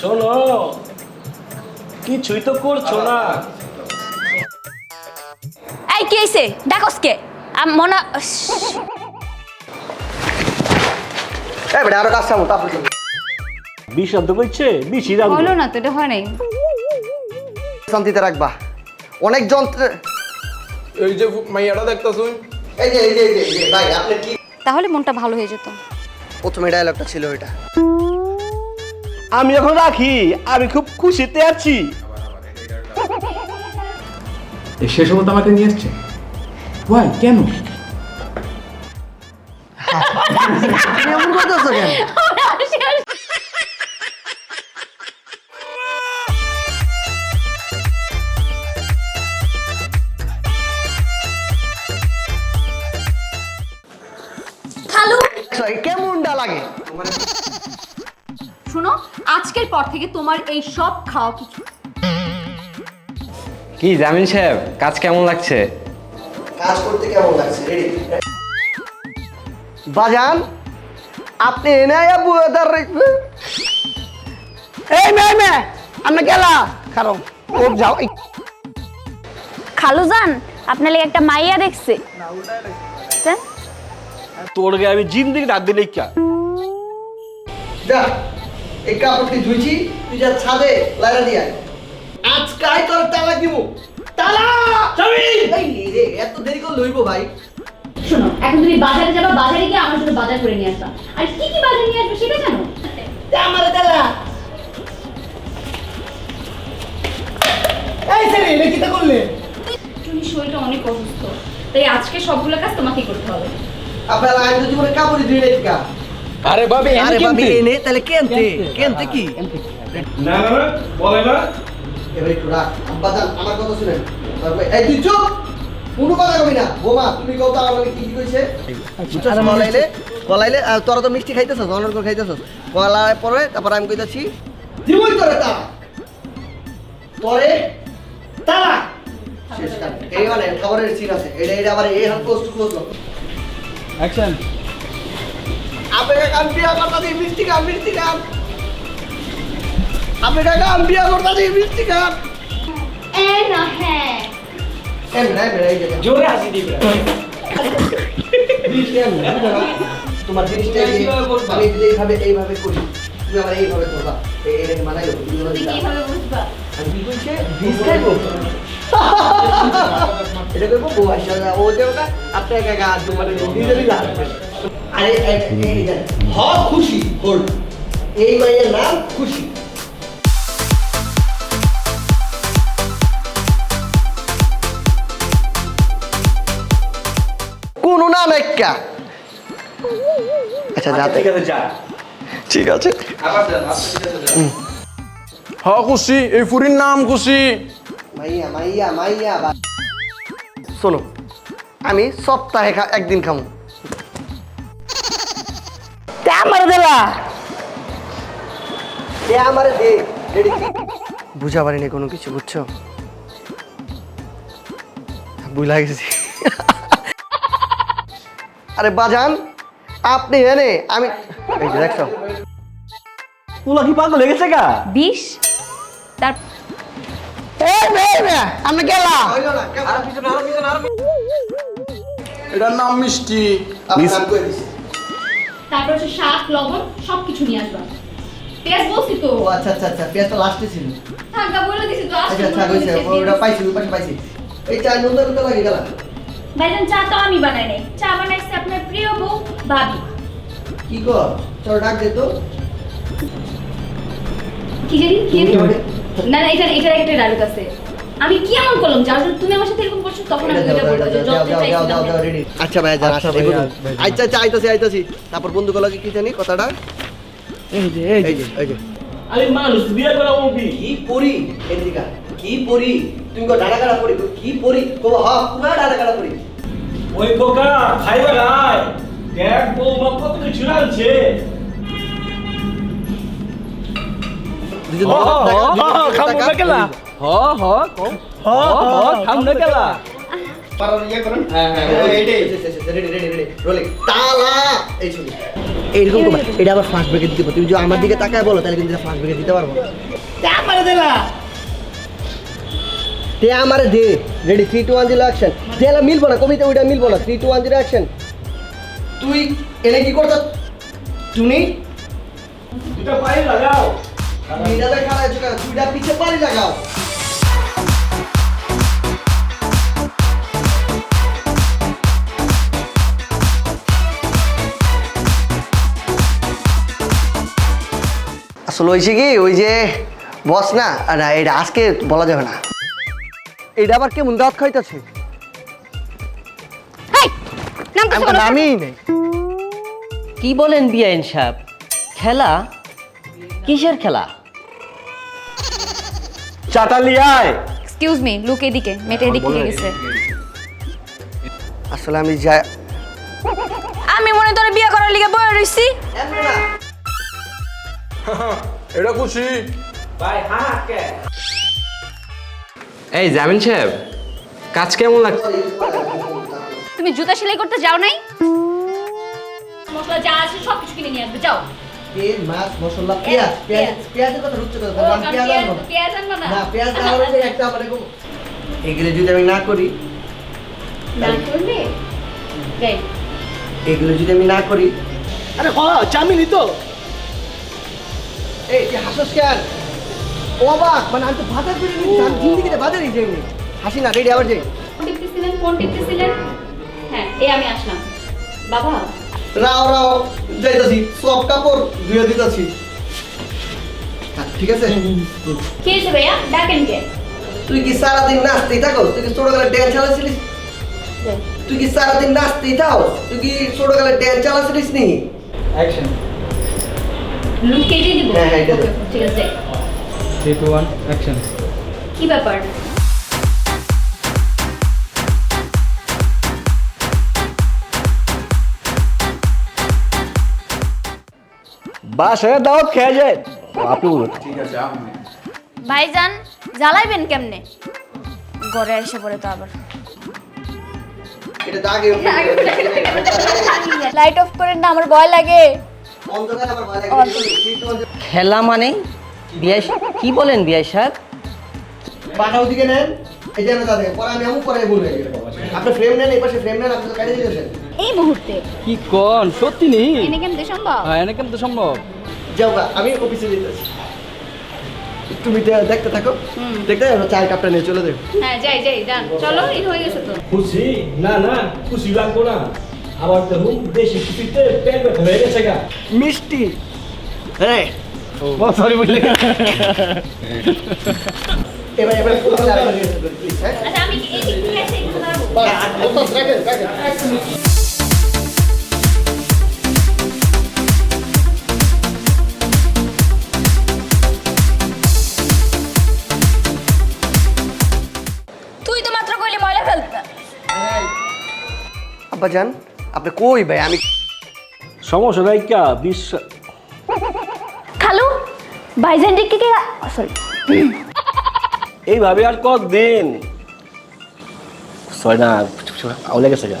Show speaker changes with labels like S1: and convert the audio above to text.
S1: শোনো কিছুই তো করছ না।
S2: এই কি হইছে? ডাকস কে? আম মনে
S3: এই বেটা আরও কাজ চাবো তারপর
S1: বিষ রান্ধতে কইছে বিষই রান্ধবো
S2: হলো না তো এটা হয় নাই।
S3: শান্তিতে রাখবা। অনেক যন্ত্রে
S4: এই যে মাইয়াটা দেখতেছুন
S3: এই যে এই যে, এই যে ভাই আপনি কি
S2: তাহলে মনটা ভালো হয়ে যেত।
S3: প্রথমে ডায়লগটা ছিল এটা
S1: আমি এখন রাখি আমি খুব খুশিতে আছি।
S5: এই শেষ অবধি আমাকে নিয়ে এসছে ওয়াই
S3: এমন কেন কেমনটা লাগে?
S2: শুনো আজকের পর থেকে তোমার এই সব খাওয়া কিছু
S6: কি জামিন সাহেব কাজ কেমন লাগছে?
S3: কাজ করতে কেমন লাগছে? রেডি বাজান আপনি এনে আয়া বুয়াদার এই মে মে আমি গেলা। কারণ ও যাও। এই
S2: খালু যান আপনার লাগে একটা মাইয়া দেখছে। তা?
S1: তোর গায়ে আমি জিন্দিগি ডাক দিলে কা।
S3: যা। এই কাপড়টি ধুইছি তুই যা ছাদে লাইরা দিয়া আজকাই তোর তালা দিব তালা! চাবি এই রে এত দেরি করে লইব ভাই।
S7: শোনো এখন তুমি বাজারে যাবা বাজারে গিয়ে আমার জন্য বাজার করে নিয়ে আসবা। আর কি কি বাজার নিয়ে আসবে সেটা জানো?
S3: আমার তালা। এই সেরি এটা কিটা করলে?
S7: তুমি শরীরটা অনেক অসুস্থ। তাই আজকে সবগুলো কাজ তোমাকেই করতে হবে।
S3: আপনার আইন তো জীবনে কাপড়ই ধুই নাই কা
S5: আরে ভাবি
S3: আরে ভাবি এনে তাহলে কেনতে? কেনতে? কি?
S1: না না না বলে না।
S3: এবার একটু রাখ। আব্বা জান আমার কথা শুনেন। তারপরে এই তুই চুপ! কোনো কথা কবি না। বোমা তুমি কও তো লাগে কি কি কইছে? কলাইলে? আর তোরা তো মিষ্টি খাইতেছস অনর করে খাইতেছস পরে তারপর আমি কইতাছি দিবই তোরে তা পরে তালা শেষ কাজ। এই মানে খাবারের সিন আছে। এটা এটা আবার এই পোস্ট ক্লোজ
S5: অ্যাকশন
S3: কাম বিয়া মিষ্টি মিষ্টি কাম বিয়া করতা দিই মিষ্টি খান।
S7: এ না হ্যাঁ।
S3: এম নাই বেড়াই গেছে
S1: জোরে হাসি দিবে
S3: তোমার জিনিসটা এই আমি যদি এইভাবে এইভাবে করি তুমি আবার এইভাবে করবা। এই এটাকে মানাই লো তুমি বলো
S7: তুমি
S3: দিদা।
S7: কীভাবে বুঝবা।
S3: আর কি কইছে? বিষ খাইবো এটা করব বউ আসা ও যে ওটা আপনি একা গা তোমার নিজেরই আরে এই- এই যে, হ খুশি হোল্ড এই মাইয়ের নাম খুশি। কোনো না নাইকা আচ্ছা যাতে।
S1: ঠিক আছে যা
S3: ঠিক আছে।
S4: হ খুশি এই ফুরির নাম খুশি।
S3: মাইয়া মাইয়া মাইয়া শোনো আমি সপ্তাহে খা একদিন খামু। আমার দেলা। এ আমারে দে বুঝা পারিনি কোনো কিছু বুঝছ? বুঝলা গেছি। আরে বাজান আপনি এনে আমি এই যে দেখছ।
S1: পোলা কি পাগল হয়ে গেছে গা?
S2: বিষ? তার
S3: এই মেয়ে মেয়ে আমি গেলাম।
S4: এটার নাম মিষ্টি।
S7: তারপর হচ্ছে শাক লবণ সব কিছু নিয়ে আসবা। পেঁয়াজ বলছি তো?
S3: আচ্ছা আচ্ছা আচ্ছা পেঁয়াজটা লাস্টে ছিল।
S7: থাকা বলে দিছি তো
S3: আচ্ছা আচ্ছা কইছে ওটা পাইছি পাশে পাইছি। এই চা নুন তো লাগে গেল
S7: ভাইজান চা তো আমি বানাই নাই। চা বানাইছে আপনার প্রিয় বউ ভাবি।
S3: কি কর চল ডাক দে তো।
S7: কি জানি কি না না এটা এটা একটা ডায়লগ আছে। আমি কি এমন করলাম যার জন্য তুমি আমার সাথে এরকম করছ? তখন আমি এটা বলব যে
S3: আচ্ছা ভাই যান আচ্ছা ভাই আচ্ছা আচ্ছা আইতাছি আইতাছি। তারপর বন্ধু গুলো কি জানি কথাটা? এই যে এই যে। এই যে
S1: আরে মানুষ বিয়ে করা মুভি
S3: কি? পড়ি এদিকা? কি পড়ি তুমি কো ডাড়া কাড়া পড়ি কি পড়ি কো হা পুরা ডাড়া কাড়া পড়ি
S1: ওই কোকা খাইবে রায় দেখ বৌমা কত কিছু রাঁধছে। খামু না কেলা
S6: হ হ
S1: হ হ খামু না কেলা।
S3: পারার ইয়া করেন।
S6: হ্যাঁ হ্যাঁ
S3: রেডি রেডি রেডি রোলিং তালা! এই ছবি। এইরকম তোমার এটা আবার ফার্স্ট ব্রেকে দিতে তুমি যদি আমার দিকে তাকায় বলো তাহলে কিন্তু ফার্স্ট ব্রেকে দিতে পারব। তে আমারে দে। Ready three two one zero action দেলা মিলবো না কবিতা ওইটা মিলবো না। Three two one zero action তুই এনে কি করতে তুমি
S1: দুটো পায়ে লাগাও।
S3: দুইটা পিছে পারি লাগাও। আসলে হয়েছে কি? ওই যে বস না? আর না এটা আজকে বলা যাবে না। এটা আবার কেমন দাঁত খাইতেছে? নামই নেই।
S8: কি বলেন বিআইন সাহেব? খেলা? কিসের খেলা?
S1: চাটালিয়ায়
S7: এক্সকিউজ মি লুক এদিকে মেয়েটা এদিক থেকে গেছে।
S3: আসলে আমি যাই
S2: আমি মনে তোর বিয়ে করার লিগে বয়ে রইছি।
S4: এটা খুশি।
S1: ভাই হ্যাঁ কে?
S6: এই জামিন সাহেব কাজ কেমন লাগছে
S7: তুমি জুতা সেলাই করতে যাও নাই? মশলা যা আছে সব কিছু কিনে নিয়ে আসবে যাও।
S3: তেল মাছ মশলা পেঁয়াজ পেঁয়াজ পেঁয়াজের কথা রুচতে কথা
S7: ও,
S3: আমি পেঁয়াজ আনব। না।
S7: পেঁয়াজ আনব না।
S3: না পেঁয়াজ না হলে একটা মানে এগুলো যদি আমি না করি
S7: না করবে?
S3: এগুলো যদি আমি না করি
S1: আরে হ চামিনি তো।
S3: এই তুই হাসস কেন? ও অবাক মানে আমি তো ভাতের করে নিচ্ছি আমি জিন্দিগিতে নিচ্ছি এমনি। হাসি না রেডি আবার যাই।
S7: কোন টিপতেছিলেন কোন টিপতেছিলেন? হ্যাঁ এই আমি আসলাম। বাবা।
S3: রাও রাও যাইতাছি। সব কাপড় ধুয়ে দিতাছি। হ্যাঁ, ঠিক আছে।
S7: কি হয়েছে ভাইয়া? ডাকেন কে?
S3: তুই কি সারাদিন নাচতেই থাকো তুই কি ছোটবেলায় ড্যান্স চালাচ্ছিলিস তুই কি সারাদিন নাচতেই থাকো তুই কি ছোটবেলায় ড্যান্স চালাচ্ছিলিস নি?
S1: অ্যাকশন
S7: লুক কেটে দিব?
S3: হ্যাঁ, হ্যাঁ, এটা দে।
S7: Okay, ঠিক আছে।
S1: থ্রি টু ওয়ান অ্যাকশন
S7: কি ব্যাপার?
S1: বাসায় দাওয়াত খেয়ে যায়। আপনি বলুন
S2: ভাইজান জ্বালাইবেন কেমনে? ঘরে এসে পড়ে তো আবার। লাইট অফ করেন না আমার ভয় লাগে।
S8: খেলা মানে? বিআই কি বলেন বিআই সাহেব
S3: পাঠাও দিকে নেন। এই যে আমি পরে আমি এমন করে বলব। আপনি ফ্রেম নেন এই পাশে ফ্রেম নেন আপনি তো কাটিয়ে দিয়েছেন।
S7: এই মুহূর্তে।
S6: কি কোন? সত্যি নি?
S7: এনে কেমন সম্ভব?
S6: হ্যাঁ এনে কেমন সম্ভব?
S3: যাও গা, আমি অফিসে যেতেছি। তুমি দেখতে থাকো। দেখতে চায়ের কাপটা নিয়ে চলে যাও
S7: হ্যাঁ যাই যাই যান। চলো এই হয়ে গেছে তো।
S1: খুশি? না না খুশি লাগবো না। আবার দেখুন দেশি খুশিতে পেট ব্যথা হয়ে গেছে গা।
S3: মিষ্টি। হ্যাঁ
S1: সরি বললে।
S3: এবার এবার প্লিজ হ্যাঁ
S7: আচ্ছা আমি এই দিক থেকে এসে দাঁড়াবো
S3: বাস, আপনি কই ভাই? আমি
S1: সমস্যা নাই কা? বিশ্বাস
S2: খালু ভাইজান কে কে সরি
S1: এইভাবে আর কতদিন? ছয় না আউলে গেছে গা।